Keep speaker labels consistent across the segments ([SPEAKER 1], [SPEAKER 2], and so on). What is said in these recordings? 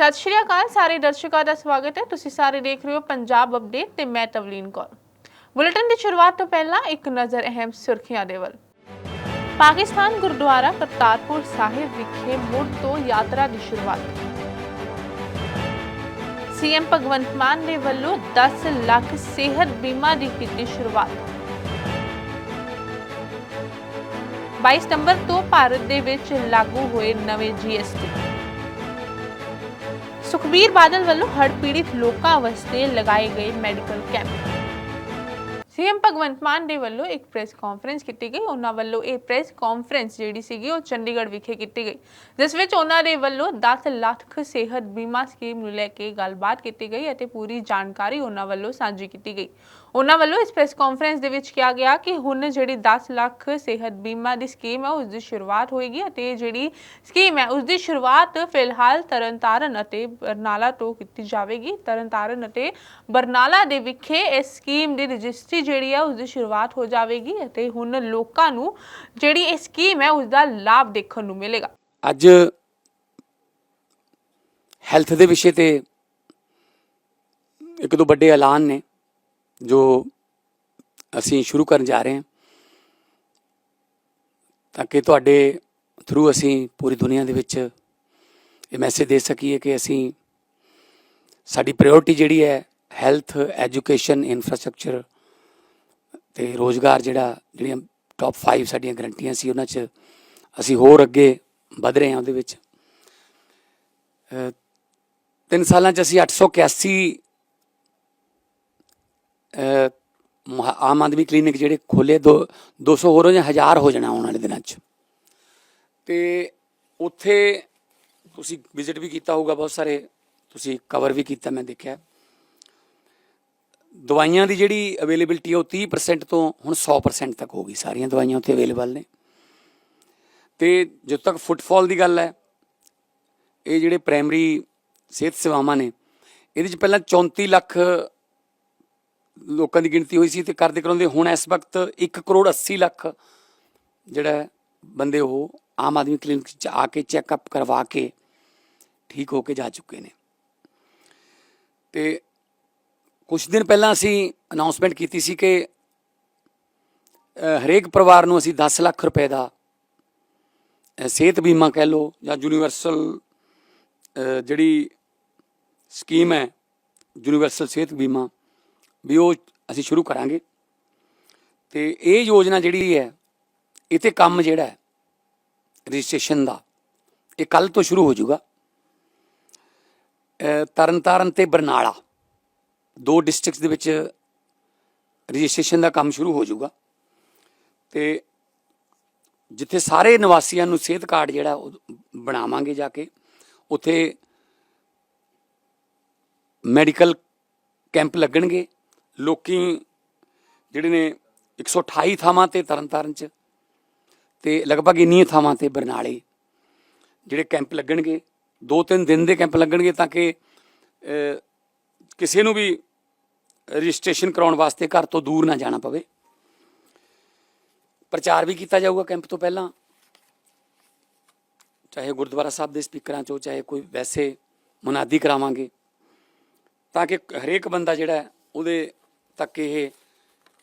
[SPEAKER 1] ਸਤਿ ਸ਼੍ਰੀ ਅਕਾਲ, ਸਾਰੇ ਦਰਸ਼ਕਾਂ ਦਾ ਸਵਾਗਤ ਹੈ। ਤੁਸੀਂ ਸਾਰੇ ਦੇਖ ਰਹੇ ਹੋ ਪੰਜਾਬ ਅਪਡੇਟ ਤੇ ਮੈਂ ਤਵਲੀਨ ਕੌਰ। ਬੁਲੇਟਿਨ ਦੀ ਸ਼ੁਰੂਆਤ ਤੋਂ ਪਹਿਲਾਂ ਇੱਕ ਨਜ਼ਰ ਅਹਿਮ ਸੁਰਖੀਆਂ ਦੇ ਵੱਲ। ਪਾਕਿਸਤਾਨ ਗੁਰਦੁਆਰਾ ਕਰਤਾਰਪੁਰ ਸਾਹਿਬ ਵਿਖੇ ਮੁੜ ਤੋਂ ਯਾਤਰਾ ਦੀ ਸ਼ੁਰੂਆਤ। ਸੀਐਮ ਭਗਵੰਤ ਮਾਨ ਦੇ ਵੱਲੋਂ 10 ਲੱਖ ਸਿਹਤ ਬੀਮਾ ਦੀ ਕੀਤੀ ਸ਼ੁਰੂਆਤ। 22 ਸਤੰਬਰ ਤੋਂ ਭਾਰਤ ਦੇ ਵਿੱਚ ਲਾਗੂ ਹੋਏ ਨਵੇਂ ਜੀਐਸਟੀ ਸੁਖਬੀਰ ਬਾਦਲ ਵੱਲੋਂ ਹੜ੍ਹ ਪੀੜਿਤ ਲੋਕਾਂ ਵਾਸਤੇ ਲਗਾਏ ਗਏ medical camp. CM Bhagwant Mann ਦੇ ਵੱਲੋਂ ਇੱਕ ਪ੍ਰੈਸ ਕਾਨਫਰੰਸ ਕੀਤੀ ਗਈ। ਉਹਨਾਂ ਵੱਲੋਂ ਇਹ ਪ੍ਰੈਸ ਕਾਨਫਰੰਸ ਜਿਹੜੀ ਸੀਗੀ, ਉਹ ਚੰਡੀਗੜ੍ਹ ਵਿਖੇ ਕੀਤੀ ਗਈ। ਜਿਸ ਵਿੱਚ ਉਹਨਾਂ ਦੇ ਵੱਲੋਂ 10 ਲੱਖ ਸਿਹਤ ਬੀਮਾ ਸਕੀਮ ਨੂੰ ਲੈ ਕੇ ਗੱਲਬਾਤ ਕੀਤੀ ਗਈ ਅਤੇ ਪੂਰੀ ਜਾਣਕਾਰੀ ਉਹਨਾਂ ਵੱਲੋਂ ਸਾਂਝੀ ਕੀਤੀ ਗਈ। ਉਹਨਾਂ ਵੱਲੋਂ ਇਸ ਪ੍ਰੈਸ ਕਾਨਫਰੰਸ ਦੇ ਵਿੱਚ ਕਿਹਾ ਗਿਆ ਕਿ ਹੁਣ ਜਿਹੜੀ 10 ਲੱਖ ਸਿਹਤ ਬੀਮਾ ਦੀ ਸਕੀਮ ਹੈ ਉਸ ਦੀ ਸ਼ੁਰੂਆਤ ਹੋਏਗੀ ਅਤੇ ਇਹ ਜਿਹੜੀ ਸਕੀਮ ਹੈ ਉਸ ਦੀ ਸ਼ੁਰੂਆਤ ਫਿਲਹਾਲ ਤਰਨਤਾਰਨ ਅਤੇ ਬਰਨਾਲਾ ਤੋਂ ਕੀਤੀ ਜਾਵੇਗੀ। ਤਰਨਤਾਰਨ ਅਤੇ ਬਰਨਾਲਾ ਦੇ ਵਿਖੇ ਇਸ ਸਕੀਮ ਦੀ ਰਜਿਸਟਰੀ ਜਿਹੜੀ ਹੈ ਉਸ ਦੀ ਸ਼ੁਰੂਆਤ ਹੋ ਜਾਵੇਗੀ ਅਤੇ ਹੁਣ ਲੋਕਾਂ ਨੂੰ ਜਿਹੜੀ ਇਹ ਸਕੀਮ ਹੈ ਉਸ ਦਾ ਲਾਭ ਦੇਖਣ ਨੂੰ ਮਿਲੇਗਾ।
[SPEAKER 2] ਅੱਜ ਹੈਲਥ ਦੇ ਵਿਸ਼ੇ ਤੇ ਇੱਕ ਦੋ ਵੱਡੇ ਐਲਾਨ ਨੇ। ਜੋ ਅਸੀਂ ਸ਼ੁਰੂ ਕਰਨ ਜਾ ਰਹੇ ਹਾਂ, ਤਾਂ ਕਿ ਤੁਹਾਡੇ ਥਰੂ ਅਸੀਂ ਪੂਰੀ ਦੁਨੀਆ ਦੇ ਵਿੱਚ ਇਹ ਮੈਸੇਜ ਦੇ ਸਕੀਏ ਕਿ ਅਸੀਂ ਸਾਡੀ ਪ੍ਰਾਇੋਰਟੀ ਜਿਹੜੀ ਹੈ ਹੈਲਥ ਐਜੂਕੇਸ਼ਨ ਇਨਫਰਾਸਟ੍ਰਕਚਰ ਤੇ ਰੋਜ਼ਗਾਰ ਜਿਹੜਾ, ਜਿਹੜੀਆਂ ਟੌਪ 5 ਸਾਡੀਆਂ ਗਰੰਟੀਆਂ ਸੀ, ਉਹਨਾਂ 'ਚ ਅਸੀਂ ਹੋਰ ਅੱਗੇ ਵਧ ਰਹੇ ਹਾਂ ਉਹਦੇ ਵਿੱਚ। ਤਿੰਨ ਸਾਲਾਂ 'ਚ ਅਸੀਂ 881 ਆਮ ਆਦਮੀ ਕਲੀਨਿਕ ਜਿਹੜੇ ਖੋਲੇ ਦੋ 200 ਹੋਰ ਹੋ ਜਾਂ 1000 ਹੋ ਜਾਣਾ ਆਉਣ ਵਾਲੇ ਦਿਨਾਂ 'ਚ। ਤੇ ਉੱਥੇ ਤੁਸੀਂ ਵਿਜ਼ਿਟ ਵੀ ਕੀਤਾ ਹੋਊਗਾ ਬਹੁਤ ਸਾਰੇ, ਤੁਸੀਂ ਕਵਰ ਵੀ ਕੀਤਾ ਮੈਂ ਦੇਖਿਆ। ਦਵਾਈਆਂ ਦੀ ਜਿਹੜੀ ਅਵੇਲੇਬਿਲਟੀ ਉਹ 30% ਤੋਂ ਹੁਣ 100% ਤੱਕ ਹੋ ਗਈ, ਸਾਰੀਆਂ ਦਵਾਈਆਂ ਉੱਥੇ ਅਵੇਲੇਬਲ ਨੇ। ਤੇ ਜਦੋਂ ਤੱਕ ਫੁੱਟਫਾਲ ਦੀ ਗੱਲ ਹੈ, ਇਹ ਜਿਹੜੇ ਪ੍ਰਾਇਮਰੀ ਸਿਹਤ ਸੇਵਾਵਾਂ ਨੇ, ਇਹਦੇ ਚ ਪਹਿਲਾਂ 34 ਲੱਖ ਲੋਕਾਂ ਦੀ ਗਿਣਤੀ ਹੋਈ ਸੀ ਤੇ ਕਰਦੇ ਕਰਾਉਂਦੇ, ਹੁਣ ਇਸ ਵਕਤ 1 ਕਰੋੜ 80 ਲੱਖ ਜਿਹੜਾ ਬੰਦੇ ਉਹ ਆਮ ਆਦਮੀ ਕਲੀਨਿਕ ਚ ਆ ਕੇ ਚੈੱਕਅਪ ਕਰਵਾ ਕੇ ਠੀਕ ਹੋ ਕੇ ਜਾ ਚੁੱਕੇ ਨੇ। ਤੇ ਕੁਝ ਦਿਨ ਪਹਿਲਾਂ ਅਸੀਂ ਅਨਾਉਂਸਮੈਂਟ ਕੀਤੀ ਸੀ ਕਿ ਹਰੇਕ ਪਰਿਵਾਰ ਨੂੰ ਅਸੀਂ 10 ਲੱਖ ਰੁਪਏ ਦਾ ਸਿਹਤ ਬੀਮਾ ਕਹਿ ਲਓ ਜਾਂ ਯੂਨੀਵਰਸਲ ਜਿਹੜੀ ਸਕੀਮ ਹੈ ਯੂਨੀਵਰਸਲ ਸਿਹਤ ਬੀਮਾ ਵੀ ਉਹ ਅਸੀਂ ਸ਼ੁਰੂ ਕਰਾਂਗੇ। ਤੇ ਇਹ ਯੋਜਨਾ ਜਿਹੜੀ ਹੈ ਇਹ ਤੇ ਕੰਮ ਜਿਹੜਾ ਹੈ, ਰਜਿਸਟ੍ਰੇਸ਼ਨ ਦਾ, ਇਹ ਕੱਲ ਤੋਂ ਸ਼ੁਰੂ ਹੋ ਜਾਊਗਾ। ਤਰਨਤਾਰਨ ਤੇ ਬਰਨਾਲਾ, ਦੋ ਡਿਸਟ੍ਰਿਕਟਸ ਦੇ ਵਿੱਚ ਰਜਿਸਟ੍ਰੇਸ਼ਨ ਦਾ ਕੰਮ ਸ਼ੁਰੂ ਹੋ ਜਾਊਗਾ। ਤੇ ਜਿੱਥੇ ਸਾਰੇ ਨਿਵਾਸੀਆਂ ਨੂੰ ਸਿਹਤ ਕਾਰਡ ਜਿਹੜਾ, ਉਹ ਬਣਾਵਾਂਗੇ ਜਾ ਕੇ, ਉੱਥੇ ਮੈਡੀਕਲ ਕੈਂਪ ਲੱਗਣਗੇ। ਲੋਕੀ ਜਿਹੜੇ ਨੇ 128 ਥਾਵਾਂ ਤੇ ਤਰਨਤਾਰਨ ਚ ਤੇ ਲਗਭਗ ਇੰਨੀਆਂ ਥਾਵਾਂ ਤੇ ਬਰਨਾਲੇ ਜਿਹੜੇ ਕੈਂਪ ਲੱਗਣਗੇ ਦੋ ਤਿੰਨ ਦਿਨ ਦੇ ਕੈਂਪ ਲੱਗਣਗੇ ਤਾਂ ਕਿ ਕਿਸੇ ਨੂੰ ਵੀ ਰਜਿਸਟ੍ਰੇਸ਼ਨ ਕਰਾਉਣ ਵਾਸਤੇ ਘਰ ਤੋਂ ਦੂਰ ਨਾ ਜਾਣਾ ਪਵੇ। ਪ੍ਰਚਾਰ ਵੀ ਕੀਤਾ ਜਾਊਗਾ ਕੈਂਪ ਤੋਂ ਪਹਿਲਾਂ। ਚਾਹੇ ਗੁਰਦੁਆਰਾ ਸਾਹਿਬ ਦੇ ਸਪੀਕਰਾਂ ਚੋਂ ਚਾਹੇ ਕੋਈ ਵੈਸੇ ਮੁਨਾਦੀ ਕਰਾਵਾਂਗੇ। ਤਾਂ ਕਿ ਹਰੇਕ ਬੰਦਾ ਜਿਹੜਾ ਉਹਦੇ ਤੱਕ ਇਹ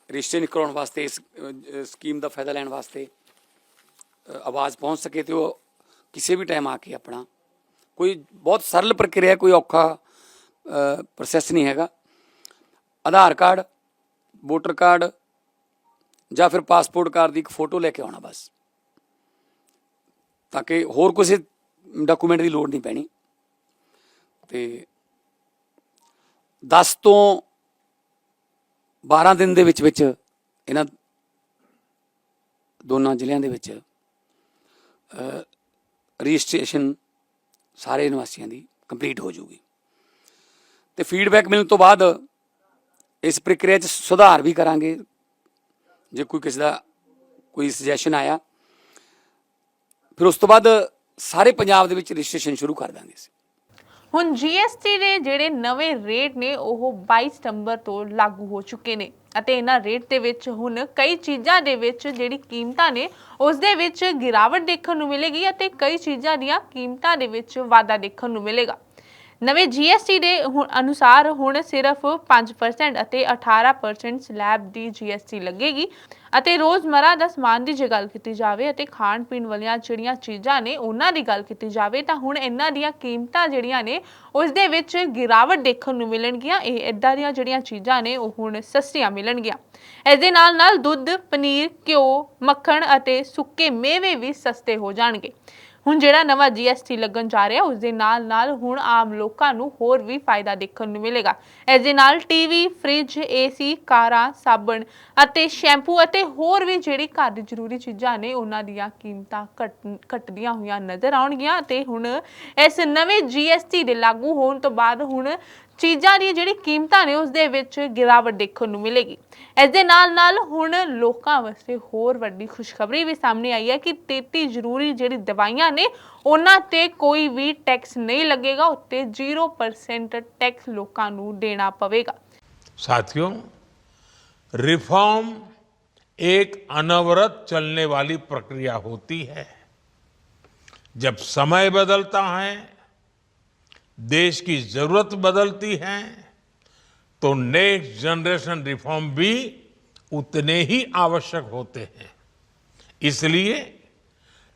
[SPEAKER 2] ਰਿਸ਼ਤੇ ਕਰਾਉਣ ਵਾਸਤੇ, ਇਸ ਸਕੀਮ ਦਾ ਫਾਇਦਾ ਲੈਣ ਵਾਸਤੇ ਆਵਾਜ਼ ਪਹੁੰਚ ਸਕੇ ਤੇ ਉਹ ਕਿਸੇ ਵੀ ਟਾਈਮ ਆ ਕੇ ਆਪਣਾ ਕੋਈ ਬਹੁਤ ਸਰਲ ਪ੍ਰਕਿਰਿਆ, ਕੋਈ ਔਖਾ ਪ੍ਰੋਸੈਸ ਨਹੀਂ ਹੈਗਾ। ਆਧਾਰ ਕਾਰਡ ਵੋਟਰ ਕਾਰਡ ਜਾਂ ਫਿਰ ਪਾਸਪੋਰਟ ਕਾਰਡ ਦੀ ਇੱਕ ਫੋਟੋ ਲੈ ਕੇ ਆਉਣਾ ਬਸ। ਤਾਂ ਕਿ ਹੋਰ ਕਿਸੇ ਡਾਕੂਮੈਂਟ ਦੀ ਲੋੜ ਨਹੀਂ ਪੈਣੀ। ਤੇ 10 ਤੋਂ 12 ਦਿਨ ਦੇ ਵਿੱਚ ਵਿੱਚ ਇਹਨਾਂ ਦੋਨਾਂ ਜ਼ਿਲ੍ਹਿਆਂ ਦੇ ਵਿੱਚ ਰਜਿਸਟ੍ਰੇਸ਼ਨ ਸਾਰੇ ਨਿਵਾਸੀਆਂ ਦੀ ਕੰਪਲੀਟ ਹੋ ਜਾਊਗੀ। ਤੇ ਫੀਡਬੈਕ ਮਿਲਣ ਤੋਂ ਬਾਅਦ ਇਸ ਪ੍ਰਕਿਰਿਆ 'ਚ ਸੁਧਾਰ ਵੀ ਕਰਾਂਗੇ। ਜੇ ਕੋਈ ਕਿਸੇ ਦਾ ਕੋਈ ਸੁਜੈਸ਼ਨ ਆਇਆ, ਫਿਰ ਉਸ ਤੋਂ ਬਾਅਦ ਸਾਰੇ ਪੰਜਾਬ ਦੇ ਵਿੱਚ ਰਜਿਸਟ੍ਰੇਸ਼ਨ ਸ਼ੁਰੂ ਕਰ ਦਾਂਗੇ ਅਸੀਂ।
[SPEAKER 1] ਹੁਣ GST ਦੇ ਜਿਹੜੇ ਨਵੇਂ ਰੇਟ ਨੇ, ਉਹ 22 ਸਤੰਬਰ ਤੋਂ ਲਾਗੂ ਹੋ ਚੁੱਕੇ ਨੇ। ਅਤੇ ਇਹਨਾਂ ਰੇਟ ਦੇ ਵਿੱਚ ਹੁਣ ਕਈ ਚੀਜ਼ਾਂ ਦੇ ਵਿੱਚ ਜਿਹੜੀ ਕੀਮਤਾਂ ਨੇ ਉਸ ਦੇ ਵਿੱਚ ਗਿਰਾਵਟ ਦੇਖਣ ਨੂੰ ਮਿਲੇਗੀ ਅਤੇ ਕਈ ਚੀਜ਼ਾਂ ਦੀਆਂ ਕੀਮਤਾਂ ਦੇ ਵਿੱਚ ਵਾਧਾ ਦੇਖਣ ਨੂੰ ਮਿਲੇਗਾ। ਨਵੇਂ GST ਦੇ ਹੁਣ- ਅਨੁਸਾਰ ਹੁਣ ਸਿਰਫ 5% ਅਤੇ 18% ਸਲੈਬ ਦੀ GST ਲੱਗੇਗੀ ਅਤੇ ਰੋਜ਼ਮਰਾ ਦਾ ਸਮਾਨ ਦੀ ਜੇ ਗੱਲ ਕੀਤੀ ਜਾਵੇ ਅਤੇ ਖਾਣ ਪੀਣ ਵਾਲੀਆਂ ਜਿਹੜੀਆਂ ਚੀਜ਼ਾਂ ਨੇ ਉਹਨਾਂ ਦੀ ਗੱਲ ਕੀਤੀ ਜਾਵੇ ਤਾਂ ਹੁਣ ਇਹਨਾਂ ਦੀਆਂ ਕੀਮਤਾਂ ਜਿਹੜੀਆਂ ਨੇ ਉਸ ਦੇ ਵਿੱਚ ਗਿਰਾਵਟ ਦੇਖਣ ਨੂੰ ਮਿਲਣਗੀਆਂ, ਇਹ ਇਦਾਂ ਦੀਆਂ ਜਿਹੜੀਆਂ ਚੀਜ਼ਾਂ ਨੇ ਉਹ ਹੁਣ ਸਸਤੀਆਂ ਮਿਲਣਗੀਆਂ। ਇਸ ਦੇ ਨਾਲ ਨਾਲ ਦੁੱਧ, ਪਨੀਰ, ਘਿਓ, ਮੱਖਣ ਅਤੇ ਸੁੱਕੇ ਮੇਵੇ ਵੀ ਸਸਤੇ ਹੋ ਜਾਣਗੇ। ਹੁਣ ਜਿਹੜਾ ਨਵਾਂ GST ਲੱਗਣ ਜਾ ਰਿਹਾ ਉਸ ਦੇ ਨਾਲ ਨਾਲ ਹੁਣ ਆਮ ਲੋਕਾਂ ਨੂੰ ਹੋਰ ਵੀ ਫਾਇਦਾ ਦੇਖਣ ਨੂੰ ਮਿਲੇਗਾ। ਇਸ ਦੇ ਨਾਲ ਟੀਵੀ ਫ੍ਰਿਜ ਏਸੀ ਕਾਰਾਂ, ਸਾਬਣ ਅਤੇ ਸ਼ੈਂਪੂ ਅਤੇ ਹੋਰ ਵੀ ਜਿਹੜੀ ਘਰ ਦੀ ਜ਼ਰੂਰੀ ਚੀਜ਼ਾਂ ਨੇ, ਉਹਨਾਂ ਦੀਆਂ ਕੀਮਤਾਂ ਘਟ, ਘਟਦੀਆਂ ਹੋਈਆਂ ਨਜ਼ਰ ਆਉਣਗੀਆਂ ਅਤੇ ਹੁਣ ਇਸ ਨਵੇਂ GST ਦੇ ਲਾਗੂ ਹੋਣ ਤੋਂ ਬਾਅਦ ਹੁਣ ਚੀਜ਼ਾਂ ਦੀ ਜਿਹੜੀ ਕੀਮਤਾਂ ਨੇ ਉਸ ਦੇ ਵਿੱਚ ਗਿਰਾਵਟ ਦੇਖਣ ਨੂੰ ਮਿਲੇਗੀ ਇਸ ਦੇ ਨਾਲ ਨਾਲ ਹੁਣ ਲੋਕਾਂ ਵਾਸਤੇ ਹੋਰ ਵੱਡੀ ਖੁਸ਼ਖਬਰੀ ਵੀ ਸਾਹਮਣੇ ਆਈ ਹੈ ਕਿ 33 ਜ਼ਰੂਰੀ ਜਿਹੜੀ ਦਵਾਈਆਂ ਨੇ ਉਹਨਾਂ ਤੇ ਕੋਈ ਵੀ ਟੈਕਸ ਨਹੀਂ ਲੱਗੇਗਾ ਉੱਤੇ 0% ਟੈਕਸ ਲੋਕਾਂ ਨੂੰ ਦੇਣਾ ਪਵੇਗਾ
[SPEAKER 3] साथियों रिफॉर्म एक अनवरत चलने वाली प्रक्रिया होती है जब समय बदलता है देश की ज़रूरत बदलती है तो नेक्स्ट जनरेशन रिफॉर्म भी उतने ही आवश्यक होते हैं। इसलिए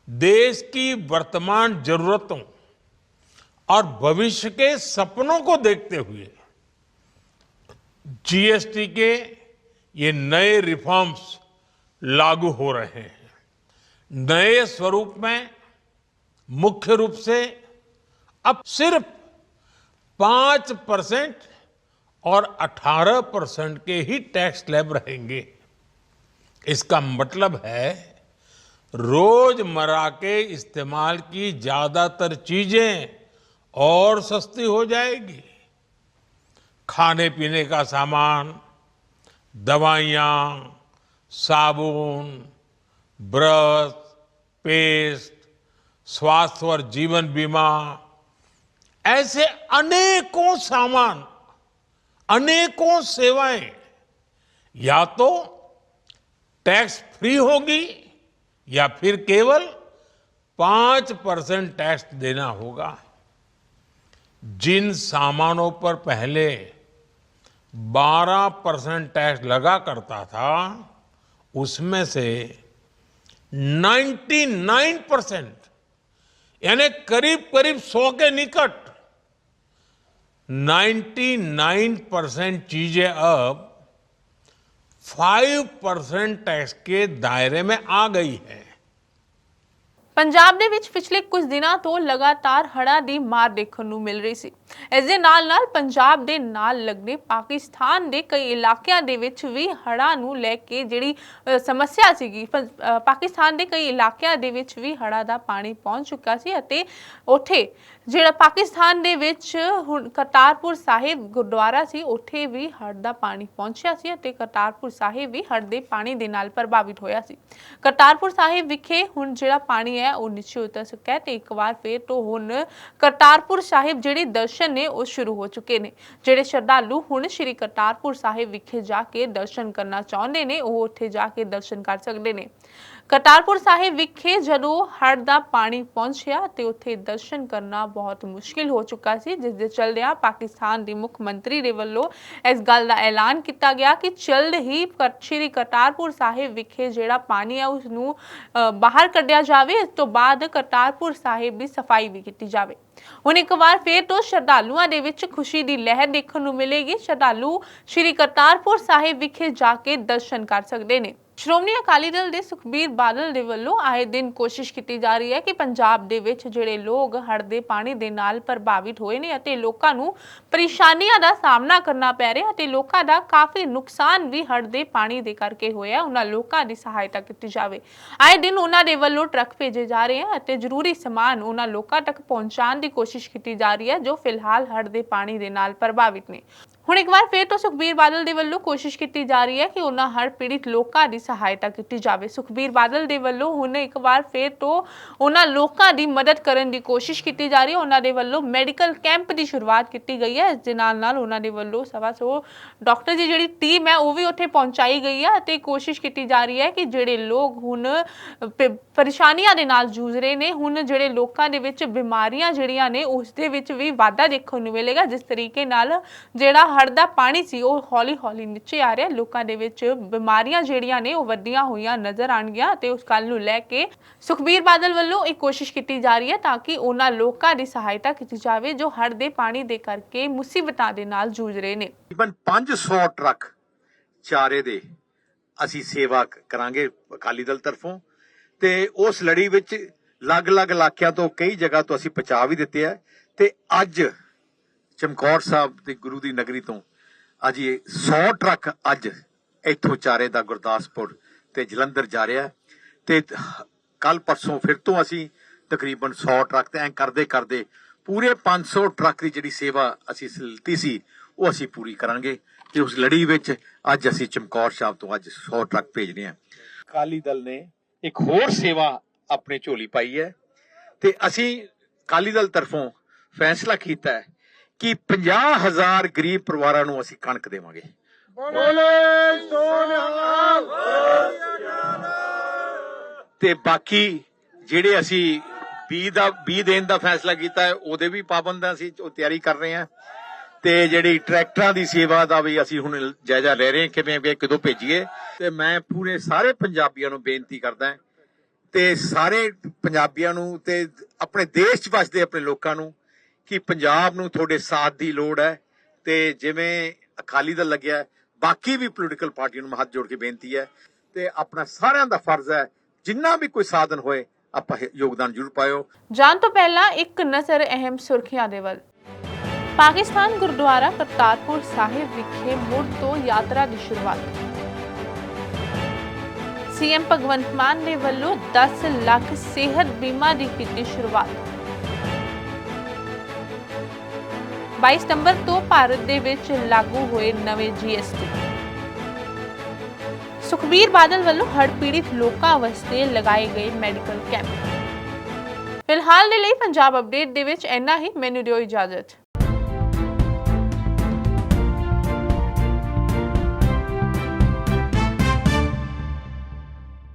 [SPEAKER 3] देश की वर्तमान जरूरतों और भविष्य के सपनों को देखते हुए जीएसटी के ये नए रिफॉर्म्स लागू हो रहे हैं। नए स्वरूप में मुख्य रूप से अब सिर्फ़ पाँच परसेंट और अठारह परसेंट के ही टैक्स स्लैब रहेंगे। इसका मतलब है, रोज़मर्रा के इस्तेमाल की ज़्यादातर चीज़ें और सस्ती हो जाएगी। खाने पीने का सामान, दवाइयाँ, साबुन, ब्रश, पेस्ट, स्वास्थ्य और जीवन बीमा ऐसे अनेकों सामान, अनेकों सेवाएँ, या तो टैक्स फ्री होगी, या फिर केवल पाँच परसेंट टैक्स देना होगा। जिन सामानों पर पहले 12 परसेंट टैक्स लगा करता था, उसमें से 99 परसेंट, यानी करीब करीब 100 के निकट 99 परसेंट चीजें अब 5 परसेंट टैक्स के दायरे में आ गई है
[SPEAKER 1] ਪੰਜਾਬ ਦੇ ਵਿੱਚ ਪਿਛਲੇ ਕੁਝ ਦਿਨਾਂ ਤੋਂ ਲਗਾਤਾਰ ਹੜ੍ਹਾਂ ਦੀ ਮਾਰ ਦੇਖਣ ਨੂੰ ਮਿਲ ਰਹੀ ਸੀ ਇਸ ਦੇ ਨਾਲ ਨਾਲ ਪੰਜਾਬ ਦੇ ਨਾਲ ਲੱਗਦੇ ਪਾਕਿਸਤਾਨ ਦੇ ਕਈ ਇਲਾਕਿਆਂ ਦੇ ਵਿੱਚ ਵੀ ਹੜ੍ਹਾਂ ਨੂੰ ਲੈ ਕੇ ਜਿਹੜੀ ਸਮੱਸਿਆ ਸੀਗੀ। ਪਾਕਿਸਤਾਨ ਦੇ ਕਈ ਇਲਾਕਿਆਂ ਦੇ ਵਿੱਚ ਵੀ ਹੜ੍ਹਾਂ ਦਾ ਪਾਣੀ ਪਹੁੰਚ ਚੁੱਕਾ ਸੀ ਅਤੇ ਉੱਥੇ ਜਿਹੜਾ ਪਾਕਿਸਤਾਨ ਦੇ ਵਿੱਚ ਹੁਣ ਕਰਤਾਰਪੁਰ ਸਾਹਿਬ ਗੁਰਦੁਆਰਾ ਸੀ, ਉੱਥੇ ਵੀ ਹੜ੍ਹ ਦਾ ਪਾਣੀ ਪਹੁੰਚਿਆ ਸੀ ਅਤੇ ਕਰਤਾਰਪੁਰ ਸਾਹਿਬ ਵੀ ਹੜ੍ਹ ਦੇ ਪਾਣੀ ਦੇ ਨਾਲ ਪ੍ਰਭਾਵਿਤ ਹੋਇਆ ਸੀ। ਕਰਤਾਰਪੁਰ ਸਾਹਿਬ ਵਿਖੇ ਹੁਣ ਜਿਹੜਾ ਪਾਣੀ ਹੈ, ਉਹ ਨੀਚੇ ਉਤਰ ਚੁੱਕਾ ਹੈ ਤੇ ਇੱਕ ਵਾਰ ਫੇਰ ਤੋਂ ਹੁਣ ਕਰਤਾਰਪੁਰ ਸਾਹਿਬ ਜਿਹੜੇ ਦਰਸ਼ਨ ਨੇ ਉਹ ਸ਼ੁਰੂ ਹੋ ਚੁੱਕੇ ਨੇ। ਜਿਹੜੇ ਸ਼ਰਧਾਲੂ ਹੁਣ ਸ੍ਰੀ ਕਰਤਾਰਪੁਰ ਸਾਹਿਬ ਵਿਖੇ ਜਾ ਕੇ ਦਰਸ਼ਨ ਕਰਨਾ ਚਾਹੁੰਦੇ ਨੇ, ਉਹ ਉੱਥੇ ਜਾ ਕੇ ਦਰਸ਼ਨ ਕਰ ਸਕਦੇ ਨੇ। ਕਰਤਾਰਪੁਰ ਸਾਹਿਬ ਵਿਖੇ ਜਦੋਂ ਹੜ੍ਹ ਦਾ ਪਾਣੀ ਪਹੁੰਚਿਆ ਤੇ ਉੱਥੇ ਦਰਸ਼ਨ ਕਰਨਾ ਬਹੁਤ ਮੁਸ਼ਕਿਲ ਹੋ ਚੁੱਕਾ ਸੀ, ਜਿਸ ਦੇ ਚਲਦਿਆਂ ਪਾਕਿਸਤਾਨ ਦੇ ਮੁੱਖ ਮੰਤਰੀ ਦੇ ਵੱਲੋਂ ਇਸ ਗੱਲ ਦਾ ਐਲਾਨ ਕੀਤਾ ਗਿਆ ਕਿ ਜਲਦ ਹੀ ਸ਼੍ਰੀ ਕਰਤਾਰਪੁਰ ਸਾਹਿਬ ਵਿਖੇ ਜਿਹੜਾ ਪਾਣੀ ਹੈ ਉਸ ਨੂੰ ਬਾਹਰ ਕੱਢਿਆ ਜਾਵੇ। ਇਸ ਤੋਂ ਬਾਅਦ ਕਰਤਾਰਪੁਰ ਸਾਹਿਬ ਦੀ ਸਫ਼ਾਈ ਵੀ ਕੀਤੀ ਜਾਵੇ। ਹੁਣ ਇੱਕ ਵਾਰ ਫੇਰ ਤੋਂ ਸ਼ਰਧਾਲੂਆਂ ਦੇ ਵਿੱਚ ਖੁਸ਼ੀ ਦੀ ਲਹਿਰ ਦੇਖਣ ਨੂੰ ਮਿਲੇਗੀ। ਸ਼ਰਧਾਲੂ ਸ਼੍ਰੀ ਕਰਤਾਰਪੁਰ ਸਾਹਿਬ ਵਿਖੇ ਜਾ ਕੇ ਦਰਸ਼ਨ ਕਰ ਸਕਦੇ ਨੇ। ਸ਼੍ਰੋਮਣੀ ਅਕਾਲੀ ਦਲ ਦੇ ਸੁਖਬੀਰ ਬਾਦਲ ਦੇ ਵੱਲੋਂ ਆਏ ਦਿਨ ਕੋਸ਼ਿਸ਼ ਕੀਤੀ ਜਾ ਰਹੀ ਹੈ ਕਿ ਪੰਜਾਬ ਦੇ ਵਿੱਚ ਜਿਹੜੇ ਲੋਕ ਹੜ੍ਹ ਦੇ ਪਾਣੀ ਦੇ ਨਾਲ ਪ੍ਰਭਾਵਿਤ ਹੋਏ ਨੇ ਅਤੇ ਲੋਕਾਂ ਨੂੰ ਪਰੇਸ਼ਾਨੀਆਂ ਦਾ ਸਾਹਮਣਾ ਕਰਨਾ ਪੈ ਰਿਹਾ ਅਤੇ ਲੋਕਾਂ ਦਾ ਕਾਫੀ ਨੁਕਸਾਨ ਵੀ ਹੜ੍ਹ ਦੇ ਪਾਣੀ ਦੇ ਕਰਕੇ ਹੋਇਆ ਉਹਨਾਂ ਲੋਕਾਂ ਦੀ ਸਹਾਇਤਾ ਕੀਤੀ ਜਾਵੇ। ਆਏ ਦਿਨ ਉਹਨਾਂ ਦੇ ਵੱਲੋਂ ਟਰੱਕ ਭੇਜੇ ਜਾ ਰਹੇ ਹਨ ਅਤੇ ਜ਼ਰੂਰੀ ਸਮਾਨ ਉਹਨਾਂ ਲੋਕਾਂ ਤੱਕ ਪਹੁੰਚਾਉਣ ਦੀ ਕੋਸ਼ਿਸ਼ ਕੀਤੀ ਜਾ ਰਹੀ ਹੈ, ਜੋ ਫਿਲਹਾਲ ਹੜ੍ਹ ਦੇ ਪਾਣੀ ਦੇ ਨਾਲ ਪ੍ਰਭਾਵਿਤ ਨੇ। ਹੁਣ ਇੱਕ ਵਾਰ ਫੇਰ ਤੋਂ ਸੁਖਬੀਰ ਬਾਦਲ ਦੇ ਵੱਲੋਂ ਕੋਸ਼ਿਸ਼ ਕੀਤੀ ਜਾ ਰਹੀ ਹੈ ਕਿ ਉਹਨਾਂ ਹੜ੍ਹ ਪੀੜਿਤ ਲੋਕਾਂ ਦੀ ਸਹਾਇਤਾ ਕੀਤੀ ਜਾਵੇ। ਸੁਖਬੀਰ ਬਾਦਲ ਦੇ ਵੱਲੋਂ ਹੁਣ ਇੱਕ ਵਾਰ ਫੇਰ ਤੋਂ ਉਹਨਾਂ ਲੋਕਾਂ ਦੀ ਮਦਦ ਕਰਨ ਦੀ ਕੋਸ਼ਿਸ਼ ਕੀਤੀ ਜਾ ਰਹੀ ਹੈ। ਉਹਨਾਂ ਦੇ ਵੱਲੋਂ ਮੈਡੀਕਲ ਕੈਂਪ ਦੀ ਸ਼ੁਰੂਆਤ ਕੀਤੀ ਗਈ ਹੈ। ਇਸ ਦੇ ਨਾਲ ਨਾਲ ਉਹਨਾਂ ਦੇ ਵੱਲੋਂ ਸਵਾ ਸੌ ਡਾਕਟਰ ਦੀ ਜਿਹੜੀ ਟੀਮ ਹੈ, ਉਹ ਵੀ ਉੱਥੇ ਪਹੁੰਚਾਈ ਗਈ ਹੈ ਅਤੇ ਕੋਸ਼ਿਸ਼ ਕੀਤੀ ਜਾ ਰਹੀ ਹੈ ਕਿ ਜਿਹੜੇ ਲੋਕ ਹੁਣ ਪ- ਪਰੇਸ਼ਾਨੀਆਂ ਦੇ ਨਾਲ ਜੂਝ ਰਹੇ ਨੇ, ਹੁਣ ਜਿਹੜੇ ਲੋਕਾਂ ਦੇ ਵਿੱਚ ਬਿਮਾਰੀਆਂ ਜਿਹੜੀਆਂ ਨੇ, ਉਸ ਦੇ ਵਿੱਚ ਵੀ ਵਾਧਾ ਦੇਖਣ ਨੂੰ ਮਿਲੇਗਾ। ਜਿਸ ਤਰੀਕੇ ਨਾਲ ਜਿਹੜਾ ਹੜ ਦਾ ਪਾਣੀ ਸੀ, ਉਹ ਹੌਲੀ ਹੌਲੀ ਨੀਚੇ ਆ ਰਿਹਾ। ਲੋਕਾਂ ਦੇ ਵਿੱਚ ਬਿਮਾਰੀਆਂ ਜਿਹੜੀਆਂ ਨੇ, ਉਹ ਵੱਡੀਆਂ ਹੋਈਆਂ ਨਜ਼ਰ ਆਣਗੀਆਂ ਤੇ ਉਸ ਗੱਲ ਨੂੰ ਲੈ ਕੇ ਸੁਖਬੀਰ ਬਾਦਲ ਵੱਲੋਂ ਇੱਕ ਕੋਸ਼ਿਸ਼ ਕੀਤੀ ਜਾ ਰਹੀ ਹੈ ਤਾਂ ਕਿ ਉਹਨਾਂ ਲੋਕਾਂ ਦੀ ਸਹਾਇਤਾ ਕੀਤੀ ਜਾਵੇ ਜੋ ਹੜ੍ਹ ਦੇ ਪਾਣੀ ਦੇ ਕਰਕੇ ਮੁਸੀਬਤਾਂ ਦੇ ਨਾਲ ਜੂਝ ਰਹੇ ਨੇ।
[SPEAKER 4] ਤਕਰੀਬਨ 500 ਟਰੱਕ ਚਾਰੇ ਦੇ ਅਸੀਂ ਸੇਵਾ ਕਰਾਂਗੇ ਅਕਾਲੀ ਦਲ ਤਰਫੋਂ ਤੇ ਉਸ ਲੜੀ ਵਿੱਚ ਅਲੱਗ-ਅਲੱਗ ਇਲਾਕਿਆਂ ਤੋਂ ਕਈ ਜਗ੍ਹਾ ਤੋਂ ਅਸੀਂ ਪਹੁੰਚਾ ਵੀ ਦਿੱਤੇ ਆ ਤੇ ਅੱਜ ਚਮਕੌਰ ਸਾਹਿਬ ਤੇ ਗੁਰੂ ਦੀ ਨਗਰੀ ਤੋਂ ਅੱਜ ਇਹ 100 ਟਰੱਕ ਅੱਜ ਇੱਥੋਂ ਚਾਰੇ ਦਾ ਗੁਰਦਾਸਪੁਰ ਤੇ ਜਲੰਧਰ ਜਾ ਰਿਹਾ ਤੇ ਕੱਲ ਪਰਸੋਂ ਫਿਰ ਤੋਂ ਅਸੀਂ ਤਕਰੀਬਨ 100 ਟਰੱਕ ਤੇ ਐਂ ਕਰਦੇ ਕਰਦੇ ਪੂਰੇ 500 ਟਰੱਕ ਦੀ ਜਿਹੜੀ ਸੇਵਾ ਅਸੀਂ ਲਿੱਤੀ ਸੀ, ਉਹ ਅਸੀਂ ਪੂਰੀ ਕਰਾਂਗੇ ਤੇ ਉਸ ਲੜੀ ਵਿੱਚ ਅੱਜ ਅਸੀਂ ਚਮਕੌਰ ਸਾਹਿਬ ਤੋਂ ਅੱਜ 100 ਟਰੱਕ ਭੇਜ ਰਹੇ ਹਾਂ। ਅਕਾਲੀ ਦਲ ਨੇ ਇੱਕ ਹੋਰ ਸੇਵਾ ਆਪਣੇ ਝੋਲੀ ਪਾਈ ਹੈ ਤੇ ਅਸੀਂ ਅਕਾਲੀ ਦਲ ਤਰਫੋਂ ਫੈਸਲਾ ਕੀਤਾ ਹੈ ਕਿ 50000 ਗਰੀਬ ਪਰਿਵਾਰਾਂ ਨੂੰ ਅਸੀਂ ਕਣਕ ਦੇਵਾਂਗੇ। ਤੇ ਬਾਕੀ ਜਿਹੜੇ ਅਸੀਂ ਬੀ ਦਾ ਬੀ ਦੇਣ ਦਾ ਫੈਸਲਾ ਕੀਤਾ ਹੈ ਉਹਦੇ ਵੀ ਪਾਬੰਦ ਅਸੀਂ ਉਹ ਤਿਆਰੀ ਕਰ ਰਹੇ ਹਾਂ। ਤੇ ਜਿਹੜੀ ਟਰੈਕਟਰਾਂ ਦੀ ਸੇਵਾ ਦਾ ਵੀ ਅਸੀਂ ਹੁਣ ਜਾਇਜ਼ਾ ਲੈ ਰਹੇ ਹਾਂ ਕਿਵੇਂ ਕਿ ਕਦੋਂ ਭੇਜੀਏ। ਤੇ ਮੈਂ ਪੂਰੇ ਸਾਰੇ ਪੰਜਾਬੀਆਂ ਨੂੰ ਬੇਨਤੀ ਕਰਦਾ ਤੇ ਸਾਰੇ ਪੰਜਾਬੀਆਂ ਨੂੰ ਤੇ ਆਪਣੇ ਦੇਸ਼ 'ਚ ਵਸਦੇ ਆਪਣੇ ਲੋਕਾਂ ਨੂੰ ਕਿ ਪੰਜਾਬ ਨੂੰ ਤੁਹਾਡੇ ਸਾਥ ਦੀ ਲੋੜ ਹੈ ਤੇ ਜਿਵੇਂ ਅਕਾਲੀ ਦਲ ਲੱਗਿਆ ਬਾਕੀ ਵੀ ਪੋਲੀਟੀਕਲ ਪਾਰਟੀਆਂ ਨੂੰ ਹੱਥ ਜੋੜ ਕੇ ਬੇਨਤੀ ਹੈ ਤੇ ਆਪਣਾ ਸਾਰਿਆਂ ਦਾ ਫਰਜ਼ ਹੈ, ਜਿੰਨਾ ਵੀ ਕੋਈ ਸਾਧਨ ਹੋਏ, ਆਪਾਂ ਯੋਗਦਾਨ ਜ਼ਰੂਰ ਪਾਇਓ।
[SPEAKER 1] ਜਾਣ ਤੋਂ ਪਹਿਲਾਂ ਇੱਕ ਨਜ਼ਰ ਅਹਿਮ ਸੁਰਖੀਆਂ ਦੇ ਵੱਲ। ਪਾਕਿਸਤਾਨ ਗੁਰਦੁਆਰਾ ਕਰਤਾਰਪੁਰ ਸਾਹਿਬ ਵਿਖੇ ਮੁੜ ਤੋਂ ਯਾਤਰਾ ਦੀ ਸ਼ੁਰੂਆਤ। ਸੀਐਮ ਭਗਵੰਤ ਮਾਨ ਦੇ ਵੱਲੋਂ 10 ਲੱਖ ਸਿਹਤ ਬੀਮਾ ਦੀ ਕੀਤੀ ਸ਼ੁਰੂਆਤ। 22 ਸਤੰਬਰ ਤੋਂ ਭਾਰਤ ਦੇ ਵਿੱਚ ਲਾਗੂ ਹੋਏ ਨਵੇਂ ਜੀਐਸਟੀ ਸੁਖਬੀਰ ਬਾਦਲ ਵੱਲੋਂ ਹੜ ਪੀੜਿਤ ਲੋਕਾਂ ਵਾਸਤੇ ਲਗਾਏ ਗਏ ਮੈਡੀਕਲ ਕੈਂਪ। ਫਿਲਹਾਲ ਦੇ ਲਈ ਪੰਜਾਬ ਅਪਡੇਟ ਦੇ ਵਿੱਚ ਇੰਨਾ ਹੀ। ਮੈਨੂੰ ਦਿਓ ਇਜਾਜ਼ਤ।